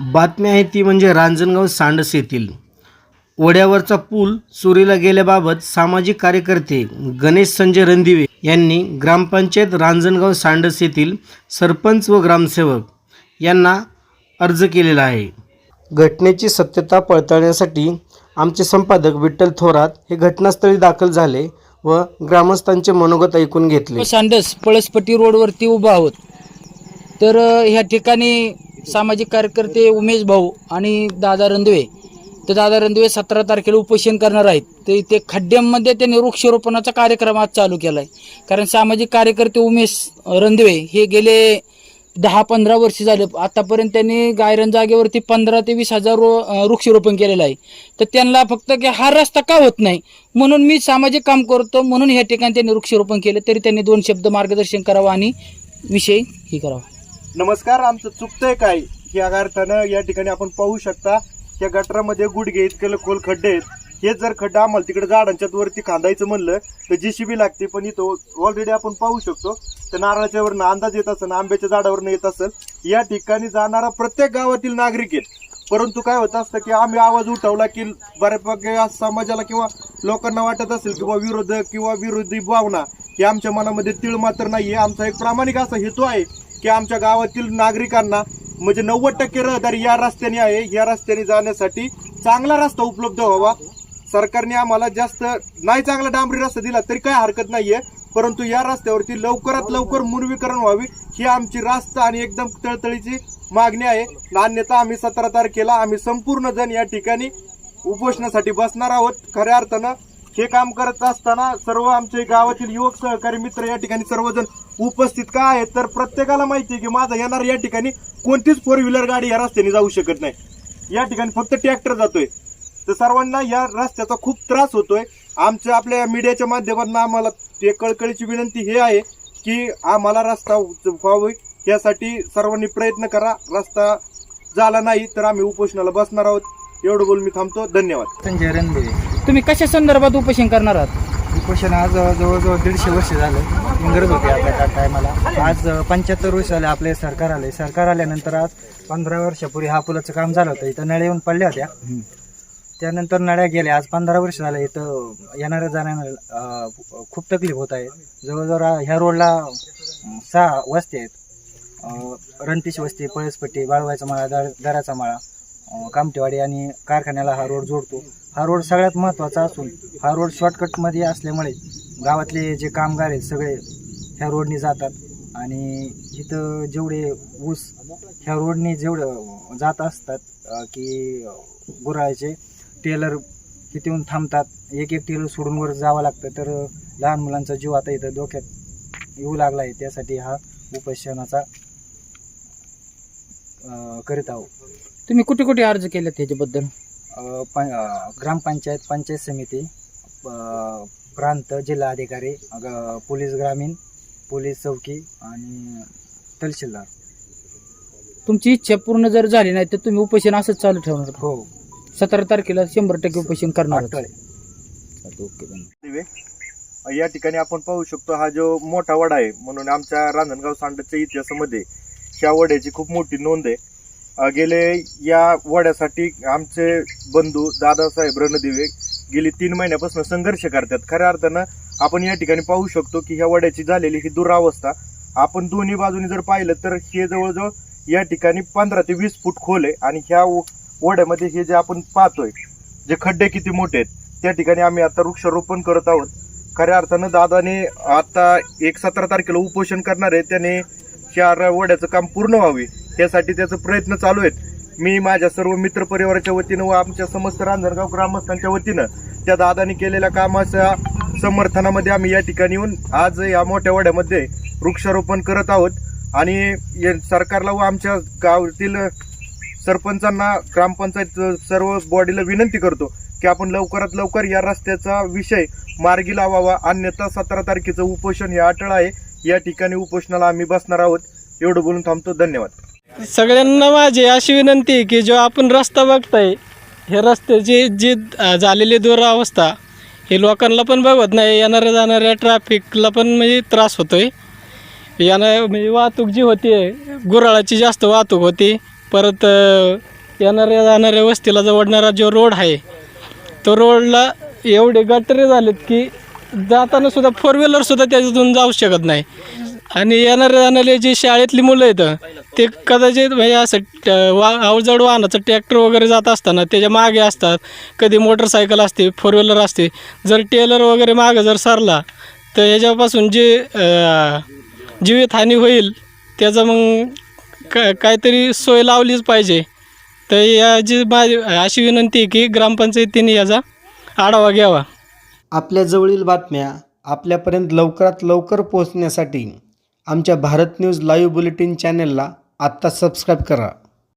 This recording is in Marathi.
बातमी आहे ती म्हणजे रांजणगाव सांडस येथील. ओढ्यावरचा पूल चोरीला गेल्याबाबत सामाजिक कार्यकर्ते गणेश संजय रणदिवे यांनी ग्रामपंचायत रांजणगाव सांडस येथील सरपंच व ग्रामसेवक यांना अर्ज केलेला आहे. घटनेची सत्यता पडताळण्यासाठी आमचे संपादक विठ्ठल थोरात हे घटनास्थळी दाखल झाले व ग्रामस्थांचे मनोगत ऐकून घेतले. सांडस पळसपट्टी रोडवरती उभा आहोत. तर ह्या ठिकाणी सामाजिक कार्यकर्ते उमेश भाऊ आणि दादा रंधवे. तर दादा रंधवे सतरा तारखेला उपोषण करणार आहेत. तर इथे खड्ड्यांमध्ये त्यांनी वृक्षारोपणाचा कार्यक्रम आज चालू केला आहे कारण सामाजिक कार्यकर्ते उमेश रंधवे हे गेले दहा पंधरा वर्ष झाले. आतापर्यंत त्यांनी गायरन जागेवरती पंधरा ते वीस हजार रो- वृक्षारोपण केलेलं आहे. तर त्यांना फक्त की हा रस्ता का होत नाही? म्हणून मी सामाजिक काम करतो म्हणून ह्या ठिकाणी त्यांनी वृक्षारोपण केलं तरी त्यांनी दोन शब्द मार्गदर्शन करावं आणि विषय हे करावा. नमस्कार आमचं चुकतंय काय? या अर्थानं या ठिकाणी आपण पाहू शकता या गटारामध्ये गुडघे इतके खोल खड्डे आहेत. हे जर खड्डा आम्हाला तिकडे झाडांच्या वरती खांदायचं म्हणलं तर जीसीबी लागते पण इथं ऑलरेडी आपण पाहू शकतो तर नारळाच्या वरनं अंदाज येत असेल आंब्याच्या झाडावरनं येत असेल या ठिकाणी जाणारा प्रत्येक गावातील नागरिक आहेत. परंतु काय होत असतं की आम्ही आवाज उठवला की बऱ्यापैकी समाजाला किंवा लोकांना वाटत असेल किंवा विरोधक किंवा विरोधी भावना हे आमच्या मनामध्ये तीळ मात्र नाहीये. आमचा एक प्रामाणिक असा हेतू आहे की आमच्या गावातील नागरिकांना म्हणजे नव्वद टक्के रहदारी या रस्त्याने आहे. या रस्त्याने जाण्यासाठी चांगला रस्ता उपलब्ध व्हावा. सरकारने आम्हाला जास्त नाही चांगला डांबरी रस्ता दिला तरी काय हरकत नाहीये. परंतु या रस्त्यावरती लवकरात लवकर मुरवीकरण व्हावी ही आमची रास्ता आणि एकदम तळतळीची मागणी आहे. अन्यथा आम्ही सतरा तारखेला आम्ही संपूर्ण जण या ठिकाणी उपोषणासाठी बसणार आहोत. खऱ्या अर्थानं हे काम करत असताना सर्व आमचे गावातील युवक सहकारी मित्र या ठिकाणी सर्वजण उपस्थित का आहेत तर प्रत्येकाला माहिती आहे की माझा येणार या ठिकाणी कोणतीच फोर व्हीलर गाडी या रस्त्याने जाऊ शकत नाही. या ठिकाणी फक्त ट्रॅक्टर जातोय. तर सर्वांना या रस्त्याचा खूप त्रास होतोय. आमच्या आपल्या मीडियाच्या माध्यमातून आम्हाला ते कळकळीची विनंती हे आहे की आम्हाला रस्ता व्हावी. यासाठी सर्वांनी प्रयत्न करा. रस्ता झाला नाही तर आम्ही उपोषणाला बसणार आहोत. एवढं बोलून मी थांबतो. धन्यवाद. संजय तुम्ही कशा संदर्भात उपोषण करणार आहात? उपोषण आज जवळजवळ दीडशे वर्ष झालं. इंग्रज होते आता त्या टायमाला आज पंच्याहत्तर वर्ष झाले आपले सरकार आले. सरकार आल्यानंतर आज पंधरा वर्षापूर्वी हा पुलाचं काम झालं होतं. इथं नळ्या येऊन पडल्या होत्या. त्यानंतर नळ्या गेल्या. आज पंधरा वर्ष झाले इथं येणाऱ्या जाणाऱ्या खूप तकलीफ होत आहे. जवळजवळ ह्या रोडला सहा वस्ती आहेत. रणतीश वस्ती पळसपट्टी बाळवायचा माळा दर दराचा माळा. कामटेवाडी आणि कारखान्याला हा रोड जोडतो. हा रोड सगळ्यात महत्त्वाचा असून हा रोड शॉर्टकटमध्ये असल्यामुळे गावातले जे कामगार आहेत सगळे ह्या रोडने जातात. आणि इथं जेवढे ऊस ह्या रोडने जेवढं जात असतात की गुराळ्याचे टेलर तिथे येऊन थांबतात. एक एक टेलर सोडून वर जावं लागतं. तर लहान मुलांचा जीव आता इथं डोक्यात येऊ लागला आहे. त्यासाठी हा उपोषणाचा करीत आहोत. तुम्ही कुठे कुठे अर्ज केले त्याच्याबद्दल अ, प- अ, ग्रामपंचायत पंचायत समिती प्रांत जिल्हाधिकारी अग- पोलीस ग्रामीण पोलीस चौकी आणि तहसीलदार. तुमची इच्छा पूर्ण जर झाली नाही तर तुम्ही उपोषण असंच चालू ठेवणार. हो. सतरा तारखेला शंभर टक्के उपोषण करणार ओके धन्यवाद. दिवे या ठिकाणी आपण पाहू शकतो हा जो मोठा वडा आहे म्हणून आमच्या रांजणगाव सांडच्या इतिहासामध्ये ह्या वड्याची खूप मोठी नोंद आहे. गेले या वड्यासाठी आमचे बंधू दादासाहेब रणदिवे गेली तीन महिन्यापासून संघर्ष करतात. खऱ्या अर्थानं आपण या ठिकाणी पाहू शकतो की ह्या वड्याची झालेली ही दुरावस्था आपण दोन्ही बाजूनी जर पाहिलं तर हे जवळजवळ या ठिकाणी पंधरा ते वीस फूट खोल आहे आणि ह्या वड्यामध्ये हे जे आपण पाहतोय जे खड्डे किती मोठे आहेत त्या ठिकाणी आम्ही आता वृक्षारोपण करत आहोत. खऱ्या अर्थानं दादाने आता एक सतरा तारखेला उपोषण करणार आहे त्याने चार वड्याचं काम पूर्ण व्हावे. त्यासाठी त्याचे प्रयत्न चालू आहेत. मी माझ्या सर्व मित्र परिवाराच्या वतीनं व आमच्या समस्त रांजणगाव ग्रामस्थांच्या वतीनं त्या दादानी केलेल्या कामाच्या समर्थनामध्ये आम्ही या ठिकाणी येऊन आज या मोठ्या वाड्यामध्ये वृक्षारोपण करत आहोत. आणि सरकारला व आमच्या गावातील सरपंचांना ग्रामपंचायत सर्व बॉडीला विनंती करतो की आपण लवकरात लवकर या रस्त्याचा विषय मार्गी लावावा. अन्यथा सतरा तारखेचं उपोषण हे अटळ आहे. या ठिकाणी उपोषणाला आम्ही बसणार आहोत. एवढं बोलून थांबतो. धन्यवाद. सगळ्यांना माझी अशी विनंती आहे की जो आपण रस्ता बघताय हे रस्त्याची जी झालेली दुरावस्था हे लोकांना पण बघवत नाही येणाऱ्या जाणाऱ्या ट्रॅफिकला पण म्हणजे त्रास होतोय. यानं म्हणजे वाहतूक जी होती गुराळाची जास्त वाहतूक होती परत येणाऱ्या जाणाऱ्या वस्तीला जवळणारा जो रोड आहे तो रोडला एवढे गटरे झालेत की जाताना सुद्धा फोर व्हीलरसुद्धा त्याच्यातून जाऊ शकत नाही. आणि येणारे जाणारे जे शाळेतली मुलं आहेत ते कदाचित म्हणजे असं ट- वा अवजड वाहनाचं ट्रॅक्टर वगैरे जात असताना त्याच्यामागे असतात. कधी मोटरसायकल असते फोर व्हीलर असते. जर टेलर वगैरे मागं जर सरला तर याच्यापासून जे जीवितहानी होईल त्याचं मग क काहीतरी सोय लावलीच पाहिजे. तर याची माझी अशी विनंती आहे की ग्रामपंचायतीने याचा आढावा घ्यावा. आपल्या जवळील बातम्या आपल्यापर्यंत लवकरात लवकर पोहोचण्यासाठी आमच्या भारत न्यूज लाईव्ह बुलेटिन चॅनलला आत्ता सबस्क्राईब करा.